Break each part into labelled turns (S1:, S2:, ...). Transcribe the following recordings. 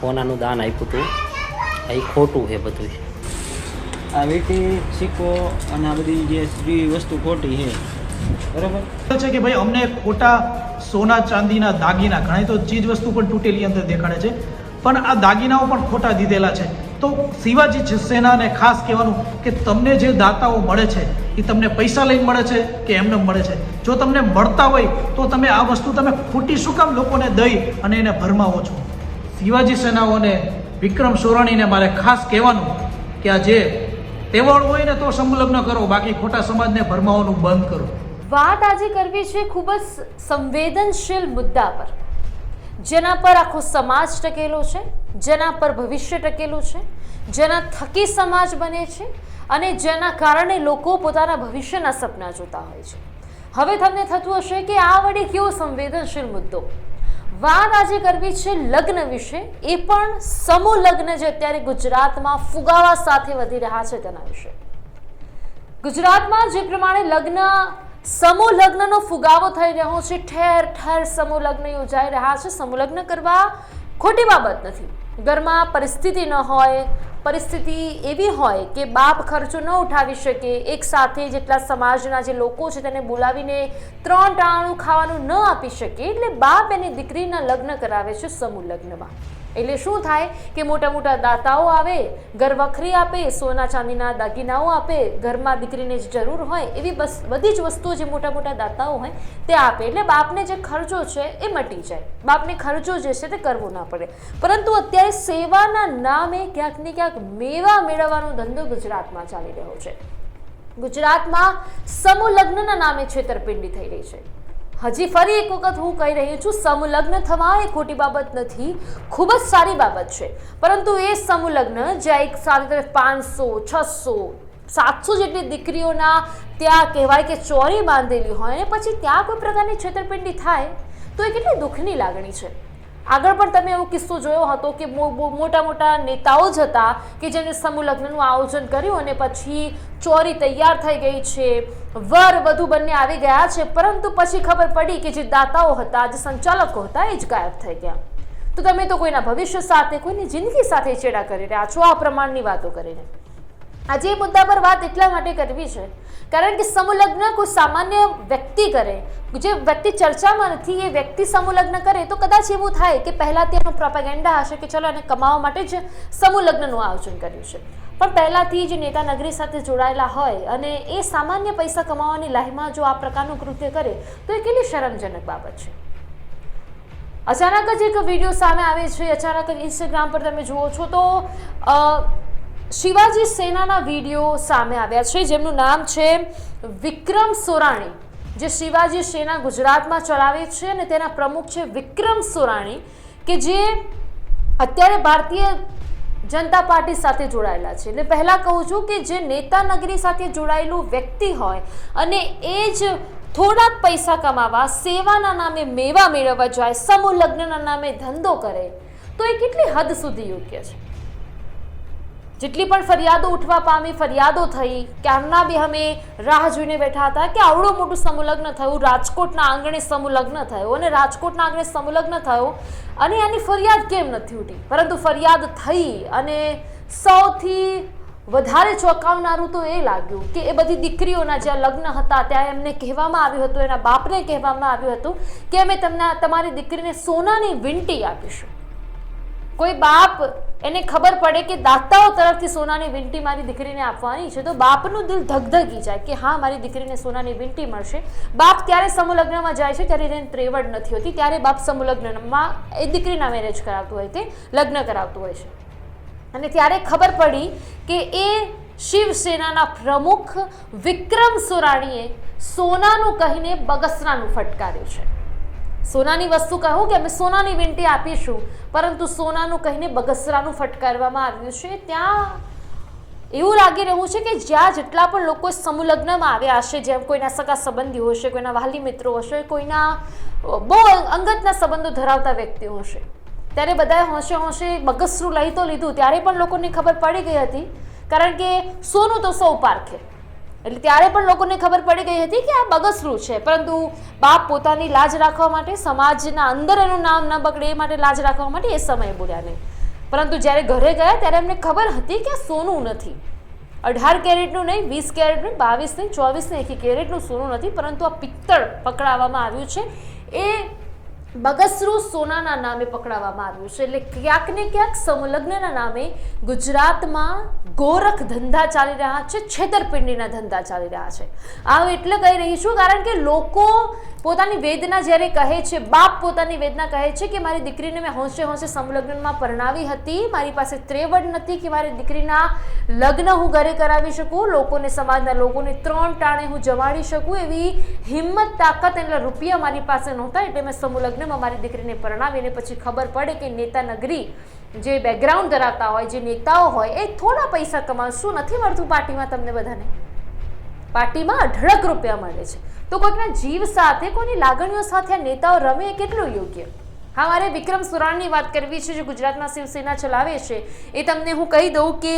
S1: સોનાનું દાન આપ્યું હતું. એ ખોટું છે બધું.
S2: આ વીટી સિક્કો અને આ બધી જે સ્ત્રી વસ્તુ ખોટી છે. બરાબર?
S3: છે કે ભાઈ અમને ખોટા સોના ચાંદીના દાગીના ઘણી તો ચીજ વસ્તુ પણ તૂટેલી અંદર દેખાડે છે. પણ આ દાગીનાઓ પણ ખોટા દીધેલા છે. તો શિવાજી જ સેનાને ખાસ કહેવાનું કે તમને જે દાતાઓ મળે છે એ તમને પૈસા લઈને મળે છે કે એમને મળે છે? જો તમને મળતા હોય તો તમે આ વસ્તુ તમે ખોટી શું કામ લોકોને દઈ અને એને ભરમાવો છો? શિવાજી સેનાઓને વિક્રમ સોરાણીને મારે ખાસ કહેવાનું કે આ જે તહેવાર હોય ને તો સંલગ્ન કરો, બાકી ખોટા સમાજને ભરમાવાનું બંધ કરો.
S4: વાત આજે કરવી છે ખૂબ જ સંવેદનશીલ મુદ્દા પર. જેના પર આખો સમાજ ટકેલો છે, જેના પર ભવિષ્ય ટકેલું છે, જેના થકી સમાજ બને છે અને જેના કારણે લોકો પોતાના ભવિષ્યના સપના જોતા હોય છે. હવે તમને થતું હશે કે આ વળી કેવો સંવેદનશીલ મુદ્દો? વાત આજે કરવી છે લગ્ન વિશે. એ પણ સમૂહ લગ્ન જે અત્યારે ગુજરાતમાં ફુગાવા સાથે વધી રહ્યા છે તેના વિશે. ગુજરાતમાં જે પ્રમાણે લગ્ન, સમૂહ લગ્નનો ફુગાવો થઈ રહ્યો છે, ઠેર ઠેર સમૂહ લગ્ન યોજાઈ રહ્યા છે. સમૂહ લગ્ન કરવા ખોટી બાબત નથી. ઘરમાં પરિસ્થિતિ ન હોય પરિસ્થિતિ એવી હોય કે બાપ ખર્ચો ન ઉઠાવી શકે, એક સાથે જેટલા સમાજના જે લોકો છે તેને બોલાવીને ત્રણ ટાણું ખાવાનું ન આપી શકે, એટલે બાપ એની દીકરીના લગ્ન કરાવે છે સમૂહ લગ્નમાં. એટલે શું થાય કે મોટા મોટા દાતાઓ આવે, ઘર વખરી આપે, સોના ચાંદીના દાગીનાઓ આપે, ઘરમાં દીકરીને જે જરૂર હોય, એવી બસ બધી જ વસ્તુઓ જે મોટા મોટા દાતાઓ હોય તે આપે. એટલે બાપને જે ખર્ચો છે એ મટી જાય. બાપને ખર્ચો જે છે તે કરવો ના પડે. પરંતુ અત્યારે સેવાના નામે ક્યાંક ને ક્યાંક મેવા મેળવવાનો ધંધો ગુજરાતમાં ચાલી રહ્યો છે. ગુજરાતમાં સમૂહ લગ્નના નામે છેતરપિંડી થઈ રહી છે. હજી ફરી એક વખત હું કહી રહી છું, સમલગ્ન થવા એ ખોટી બાબત નથી, ખૂબ જ સારી બાબત છે. પરંતુ એ સમલગ્ન જ્યાં એક સાથે તરફ પાંચસો, છસો, સાતસો જેટલી દીકરીઓના ત્યાં કહેવાય કે ચોરી બાંધેલી હોય અને પછી ત્યાં કોઈ પ્રકારની છેતરપિંડી થાય, તો એ કેટલી દુઃખની લાગણી છે. આગળ પણ તમે એવો કિસ્સો જોયો હતો કે મોટા મોટા નેતાઓ જ હતા કે જેને સમૂહ લગ્નનું આયોજન કર્યું અને પછી ચોરી તૈયાર થઈ ગઈ છે. વર વધુ બંને આવી ગયા છે, પરંતુ પછી ખબર પડી કે જે દાતાઓ હતા, જે સંચાલકો હતા, એ જ ગાયબ થઈ ગયા. તો તમે તો કોઈના ભવિષ્ય સાથે, કોઈની જિંદગી સાથે ચેડા કરી રહ્યા છો, આ પ્રમાણની વાતો કરીને. આજે એ મુદ્દા પર વાત એટલા માટે કરવી છે કારણ કે સમૂહલગ્ન કોઈ સામાન્ય વ્યક્તિ કરે, જે વ્યક્તિ ચર્ચામાં નથી, એ વ્યક્તિ સમૂહલગ્ન કરે, તો કદાચ એવું થાય કે પહેલાં તેનો પ્રોપેગેન્ડા હશે કે ચલો એને કમાવા માટે જ સમૂહલગ્નનું આયોજન કર્યું છે. પણ પહેલાંથી જ નેતા નગરી સાથે જોડાયેલા હોય અને એ સામાન્ય પૈસા કમાવાની લાહીમાં જો આ પ્રકારનું કૃત્ય કરે, તો એ કેટલી શરમજનક બાબત છે. અચાનક જ એક વીડિયો સામે આવે છે, અચાનક જ ઇન્સ્ટાગ્રામ પર તમે જુઓ છો તો શિવાજી સેનાના વીડિયો સામે આવ્યા છે, જેમનું નામ છે વિક્રમ સોરાણી. જે શિવાજી સેના ગુજરાતમાં ચલાવે છે અને તેના પ્રમુખ છે વિક્રમ સોરાણી, કે જે અત્યારે ભારતીય જનતા પાર્ટી સાથે જોડાયેલા છે. એટલે પહેલાં કહું છું કે જે નેતા નગરી સાથે જોડાયેલું વ્યક્તિ હોય અને એ જ થોડાક પૈસા કમાવા, સેવાના નામે મેવા મેળવવા જાય, સમૂહ લગ્નના નામે ધંધો કરે, તો એ કેટલી હદ સુધી યોગ્ય છે? જેટલી પણ ફરિયાદો ઉઠવા પામી ફરિયાદો થઈ, ક્યારના બી અમે રાહ જોઈને બેઠા હતા કે આવડું મોટું સમુલગ્ન થયું, રાજકોટના આંગણે સમુલગ્ન થયું અને રાજકોટના આંગણે સમુલગ્ન થયું અને એની ફરિયાદ કેમ નથી ઉઠી? પરંતુ ફરિયાદ થઈ અને સૌથી વધારે ચોંકાવનારું તો એ લાગ્યું કે એ બધી દીકરીઓના જ્યાં લગ્ન હતા, ત્યાં એમને કહેવામાં આવ્યું હતું, એના બાપને કહેવામાં આવ્યું હતું કે અમે તમને, તમારી દીકરીને સોનાની વીંટી આપીશું. કોઈ બાપ એને ખબર પડે કે દાતાઓ તરફથી સોનાની વીંટી મારી દીકરીને આપવાની છે. તો બાપનું દિલ ધગધગી જાય કે હા, મારી દીકરીને સોનાની વીંટી મળશે. બાપ ત્યારે સમૂહલગ્નમાં જાય છે, ત્યારે એને ત્રેવડ નથી હોતી. ત્યારે બાપ સમૂહલગ્નમાં એ દીકરીના મેરેજ કરાવતું હોય તે, લગ્ન કરાવતું હોય છે. અને ત્યારે ખબર પડી કે એ શિવસેનાના પ્રમુખ વિક્રમ સોરાણીએ સોનાનું કહીને બગસરાનું ફટકાર્યું છે. સોનાની વસ્તુ કહું કે અમે સોનાની વિનંતી આપીશું, પરંતુ સોનાનું કહીને બગસરાનું ફટકારવામાં આવ્યું છે. ત્યાં એવું લાગી રહ્યું છે કે જ્યાં જેટલા પણ લોકો સમુલગ્નમાં આવ્યા હશે, જેમ કોઈના સગા સંબંધીઓ હશે, કોઈના વાલી મિત્રો હશે, કોઈના બહુ અંગતના સંબંધો ધરાવતા વ્યક્તિઓ હશે. ત્યારે બધાએ હોંશે હોંશે બગસરું લઈ તો લીધું. ત્યારે પણ લોકોને ખબર પડી ગઈ હતી, કારણ કે સોનું તો સૌ પારખે. એટલે ત્યારે પણ લોકોને ખબર પડી ગઈ હતી કે આ બગસરું છે. પરંતુ બાપ પોતાની લાજ રાખવા માટે, સમાજના અંદર એનું નામ ન બગડે એ માટે લાજ રાખવા માટે એ સમયે બોલ્યા નહીં. પરંતુ જ્યારે ઘરે ગયા ત્યારે એમને ખબર હતી કે સોનું નથી. અઢાર કેરેટનું નહીં, વીસ કેરેટનું, બાવીસ નહીં, ચોવીસ નહીં એકી કેરેટનું સોનું નથી, પરંતુ આ પિત્તળ પકડાવવામાં આવ્યું છે. એ બગસરું સોનાના નામે પકડાવવામાં આવ્યું છે. એટલે ક્યાંક ને ક્યાંક સંલગ્નના નામે ગુજરાતમાં ગોરખ ધંધા ચાલી રહ્યા છે, છેતરપિંડીના ધંધા ચાલી રહ્યા છે. આ એટલે કહી રહી છું, કારણ કે લોકો પોતાની વેદના જ્યારે કહે છે, બાપ પોતાની વેદના કહે છે કે મારી દીકરીને મેં હોંશે હોંશે સમલગ્નમાં પરણાવી હતી, મારી પાસે ત્રેવડ નથી કે મારી દીકરીના લગ્ન હું ઘરે કરાવી શકું, લોકોને સમાજના લોકોને ત્રણ ટાણે હું જમાડી શકું, એવી હિંમત, તાકાત એટલે રૂપિયા મારી પાસે નહોતા, એટલે મેં સમૂહલગ્નમાં મારી દીકરીને પરણાવીને પછી ખબર પડે કે નેતા નગરી જે બેકગ્રાઉન્ડ ધરાવતા હોય, જે નેતાઓ હોય, એ થોડા પૈસા કમાવ શું નથી મળતું, પાર્ટીમાં તમને બધાને. પાર્ટીમાં અઢળક રૂપિયા મળે છે. તો કોઈકના જીવ સાથે, કોઈની લાગણીઓ સાથે આ નેતાઓ રમે એ કેટલું યોગ્ય? હા, મારે વિક્રમ સુરાણની વાત કરવી છે, જે ગુજરાતમાં શિવસેના ચલાવે છે. એ તમને હું કહી દઉં કે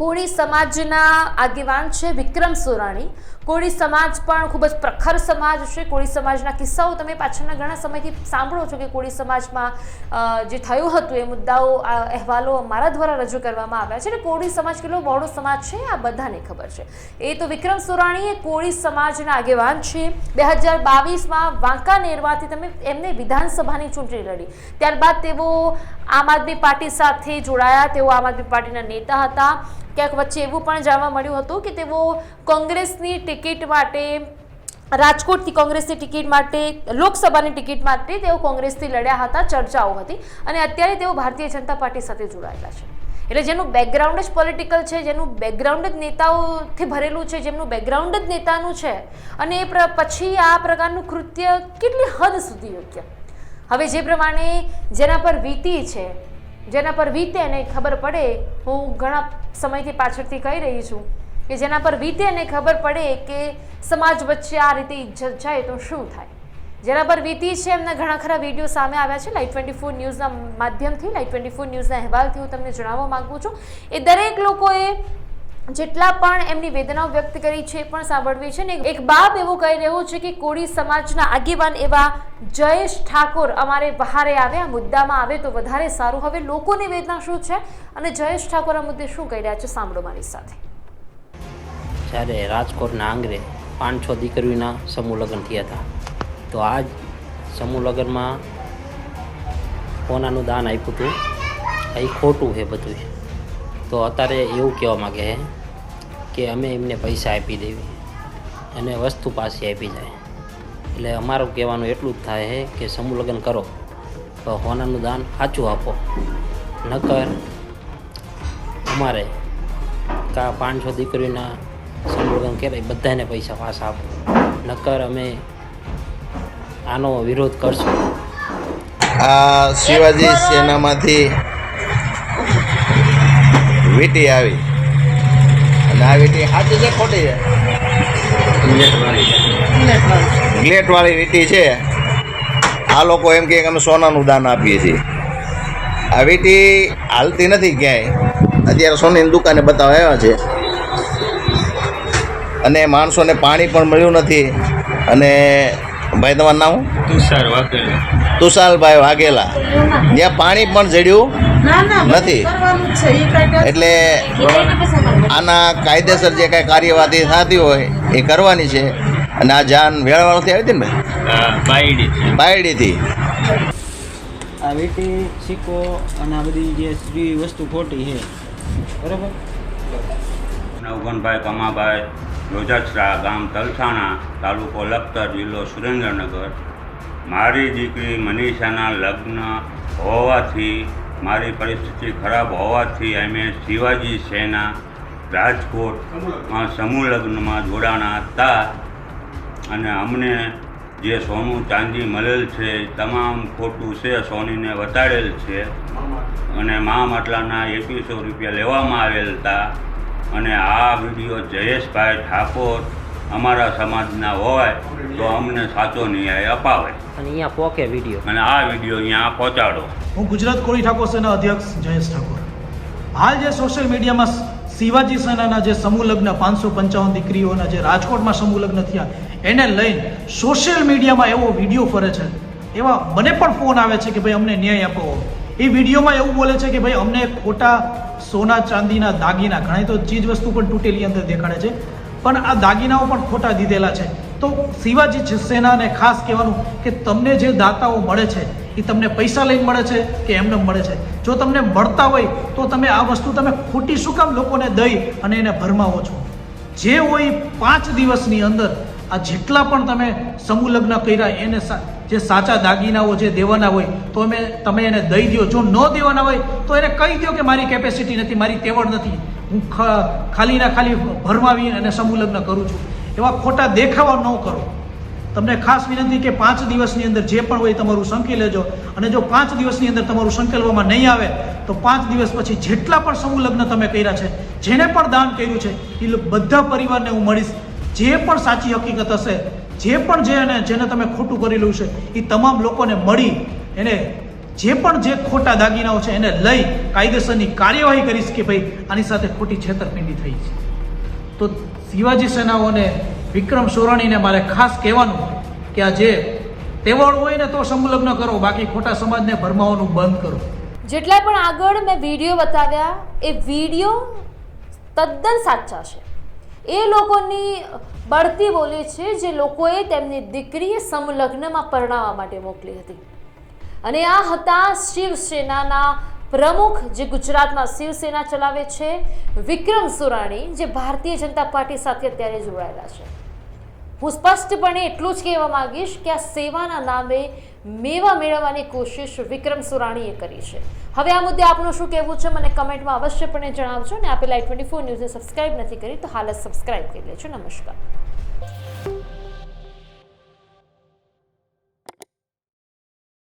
S4: કોળી સમાજના આગેવાન છે વિક્રમ સોરાણી. કોળી સમાજ પણ ખૂબ જ પ્રખર સમાજ છે. કોળી સમાજના કિસ્સાઓ તમે પાછળના ઘણા સમયથી સાંભળો છો કે કોળી સમાજમાં જે થયું હતું એ મુદ્દાઓ અહેવાલો અમારા દ્વારા રજૂ કરવામાં આવ્યા છે. અને કોળી સમાજ કેટલો બહોળો સમાજ છે આ બધાને ખબર છે. એ તો વિક્રમ સોરાણી એ કોળી સમાજના આગેવાન છે. બે હજાર બાવીસમાં વાંકાનેરમાંથી તમે એમને વિધાનસભાની ચૂંટણી લડી. ત્યારબાદ તેઓ આમ આદમી પાર્ટી સાથે જોડાયા. તેઓ આમ આદમી પાર્ટીના નેતા હતા. ક્યાંક વચ્ચે એવું પણ જાણવા મળ્યું હતું કે તેઓ કોંગ્રેસની ટિકિટ માટે, રાજકોટથી કોંગ્રેસની ટિકિટ માટે, લોકસભાની ટિકિટ માટે તેઓ કોંગ્રેસથી લડ્યા હતા, ચર્ચાઓ હતી અને અત્યારે તેઓ ભારતીય જનતા પાર્ટી સાથે જોડાયેલા છે. એટલે જેનું બેકગ્રાઉન્ડ જ પોલિટિકલ છે, જેનું બેકગ્રાઉન્ડ જ નેતાઓથી ભરેલું છે, જેમનું બેકગ્રાઉન્ડ જ નેતાનું છે, અને એ પછી આ પ્રકારનું કૃત્ય કેટલી હદ સુધી યોગ્ય? હવે જે પ્રમાણે જેના પર વીતી છે, જેના પર વીતે ને ખબર પડે, હું ઘણા સમયથી પાછળથી કહી રહી છું કે જેના પર વીતે ને ખબર પડે કે સમાજ વચ્ચે આ રીતે ઇજ્જત જાય તો શું થાય? જેના પર વીતી છે એમના ઘણા ખરા વીડિયો સામે આવ્યા છે. લાઈવ ટ્વેન્ટી ફોર ન્યૂઝના માધ્યમથી લાઈવ ટ્વેન્ટી ફોર ન્યૂઝના અહેવાલથી હું તમને જણાવવા માંગુ છું. એ દરેક લોકોએ જેટલા પણ એમની વેદનાઓ વ્યક્ત કરી છે પણ સાંભળવી છે ને એક બાપ એવું કહી રહ્યો છે કે કોળી સમાજના આગેવાન એવા જયેશ ઠાકોર અમારે બહારે આવે, આ મુદ્દામાં આવે તો વધારે સારું. હવે લોકોની વેદના શું છે? અને જયેશ ઠાકોર આ મુદ્દે શું કહી રહ્યા છે સાંભળો મારી સાથે.
S1: જ્યારે રાજકોટના આંગરે પાંચ છ દીકરીઓના સમૂહ લગ્ન થયા હતા. તો આ સમૂહ લગ્નમાં સોનાનું દાન આપ્યું હતું. એ ખોટું છે બધું. તો અત્યારે એવું કહેવા માગે છે કે અમે એમને પૈસા આપી દેવી અને વસ્તુ પાછી આપી જાય. એટલે અમારું કહેવાનું એટલું જ થાય છે કે સમૂહ લગ્ન કરો, તો હોનાનું દાન સાચું આપો. નકર અમારે કા પાંચસો સમૂહલગ્ન કરાય બધાને પૈસા પાછા આપો. નકર અમે આનો વિરોધ કરશું.
S5: આ શિવાજી સેનામાંથી વીટી આવી. અને આ વીટી સાચી છે ખોટી છે? ગ્લેટવાળી વીટી છે. આ લોકો એમ કહે કે અમે સોનાનું દાન આપીએ છીએ. આ વીટી હાલતી નથી ક્યાંય. અત્યારે સોનીની દુકાને બતાવવા આવ્યા છે. અને માણસોને પાણી પણ મળ્યું નથી. અને ભાઈ તમારું નામ? શું?
S6: તુષાર વાઘેલા.
S5: તુષારભાઈ વાઘેલા. જ્યાં પાણી પણ જડ્યું નથી. એટલે આના કાયદેસર જે કાંઈ કાર્યવાહી થતી હોય એ કરવાની છે. અને આ જાન વેળાવાળાથી આવી હતી ને ભાઈ? બાયડીથી.
S2: આ વીટી સિક્કો અને આ બધી જે સ્ત્રી વસ્તુ ખોટી છે. બરાબર?
S6: નવગણભાઈ કમાભાઈ. રોજસરા ગામ તલસાણા તાલુકો લખતર જિલ્લો સુરેન્દ્રનગર. મારી દીકરી મનીષાના લગ્ન હોવાથી, મારી પરિસ્થિતિ ખરાબ હોવાથી અમે શિવાજી સેના રાજકોટમાં સમૂહ લગ્નમાં જોડાણા હતા. અને અમને જે સોનું ચાંદી મળેલ છે તમામ ખોટું છે, સોનીને વતાડેલ છે. અને મા માટલાના એકવીસો રૂપિયા લેવામાં આવેલ હતા. અને આ વીડિયો જયેશભાઈ ઠાકોર અમારા સમાજના હોય તો અમને સાચો ન્યાય અપાવે.
S1: અને અહીંયા પોકે વીડિયો.
S6: અને આ વીડિયો અહીંયા પહોંચાડો.
S3: હું ગુજરાત કોળી ઠાકોર સેના અધ્યક્ષ જયેશ ઠાકોર. હાલ જે સોશિયલ મીડિયામાં શિવાજી સેનાના જે સમૂહ લગ્ન પાંચસો પંચાવન દીકરીઓના જે રાજકોટમાં સમૂહ લગ્ન થયા એને લઈને સોશિયલ મીડિયામાં એવો વીડિયો ફરે છે. એવા મને પણ ફોન આવે છે કે ભાઈ અમને ન્યાય આપો. એ વિડીયોમાં એવું બોલે છે કે ભાઈ અમને ખોટા સોના, ચાંદીના, દાગીના ઘણી તો ચીજ વસ્તુ પણ તૂટેલી અંદર દેખાડે છે. પણ આ દાગીનાઓ પણ ખોટા દીધેલા છે. તો શિવાજી સેનાને ખાસ કહેવાનું કે તમને જે દાતાઓ મળે છે, એ તમને પૈસા લઈને મળે છે કે એમને મળે છે. જો તમને મળતા હોય, તો તમે આ વસ્તુ તમે ખોટી શું કામ લોકોને દઈ અને એને ભરમાવો છો? જે હોય પાંચ દિવસની અંદર, આ જેટલા પણ તમે સમૂહ લગ્ન કર્યા, એને જે સાચા દાગીનાઓ જે દેવાના હોય, તો અમે, તમે એને દઈ દો જો ન દેવાના હોય, તો એને કહી દો કે મારી કેપેસિટી નથી, મારી તેવડ નથી. હું ખાલીના ખાલી ભરમાવી અને સમૂહ લગ્ન કરું છું. એવા ખોટા દેખાવા ન કરો. તમને ખાસ વિનંતી કે પાંચ દિવસની અંદર જે પણ હોય તમારું સંકેલ લેજો. અને જો પાંચ દિવસની અંદર તમારું સંકેલવામાં નહીં આવે, તો પાંચ દિવસ પછી જેટલા પણ સમૂહ લગ્ન તમે કર્યા છે, જેને પણ દાન કર્યું છે, એ બધા પરિવારને હું મળીશ. જે પણ સાચી હકીકત હશે જે પણ જે એને જેને તમે ખોટું કરેલું છે એ તમામ લોકોને મળી એને જે પણ જે ખોટા દાગીનાઓ છે એને લઈ કાયદેસરની કાર્યવાહી કરીશ કે ભાઈ આની સાથે ખોટી છેતરપિંડી થઈ છે. તો શિવાજી સેનાઓને, વિક્રમ સોરાણીને મારે ખાસ કહેવાનું કે આ જે તહેવાર હોય ને તો સંલગ્ન કરો, બાકી ખોટા સમાજને ભરમાવાનું બંધ કરો.
S4: જેટલા પણ આગળ મેં વીડિયો બતાવ્યા, એ વીડિયો તદ્દન સાચા છે. એ લોકોની બળતી બોલી છે જે લોકોએ તેમની દીકરીએ સમલગ્નમાં પરણાવવા માટે મોકલી હતી. અને આ હતા શિવસેનાના પ્રમુખ જે ગુજરાતમાં શિવસેના ચલાવે છે, વિક્રમ સુરાણી, જે ભારતીય જનતા પાર્ટી સાથે અત્યારે જોડાયેલા છે. હું સ્પષ્ટપણે એટલું જ કહેવા માંગીશ કે આ સેવાના નામે મેવા મેળવવાની કોશિશ વિક્રમ સુરાણીએ કરી છે. હવે આ મુદ્દે આપનું શું કહેવું છે મને કમેન્ટમાં અવશ્યપણે જણાવજો અને આપેલા ટ્વેન્ટી ફોર ન્યૂઝને સબસ્ક્રાઇબ નથી કરી તો હાલ જ સબસ્ક્રાઇબ કરી લેજો. નમસ્કાર.